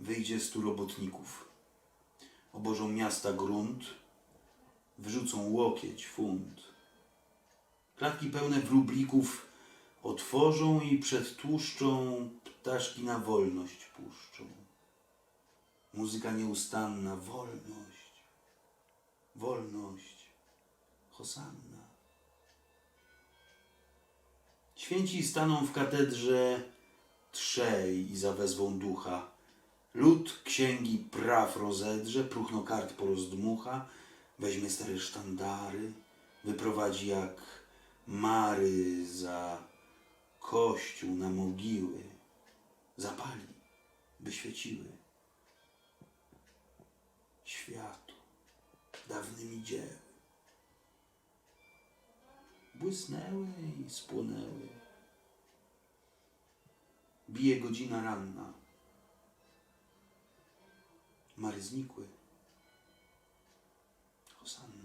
wyjdzie stu robotników. Obożą miasta grunt, wyrzucą łokieć, funt. Klatki pełne wróblików otworzą i przed tłuszczą ptaszki na wolność puszczą. Muzyka nieustanna, wolność, wolność, hosanna. Święci staną w katedrze trzej i zawezwą ducha. Lud księgi praw rozedrze, próchno kart porozdmucha, weźmie stare sztandary, wyprowadzi jak mary za kościół na mogiły, zapali, by świeciły światu dawnymi dzieły. Błysnęły i spłonęły. Bije godzina ranna. Mary znikły. Hosanna.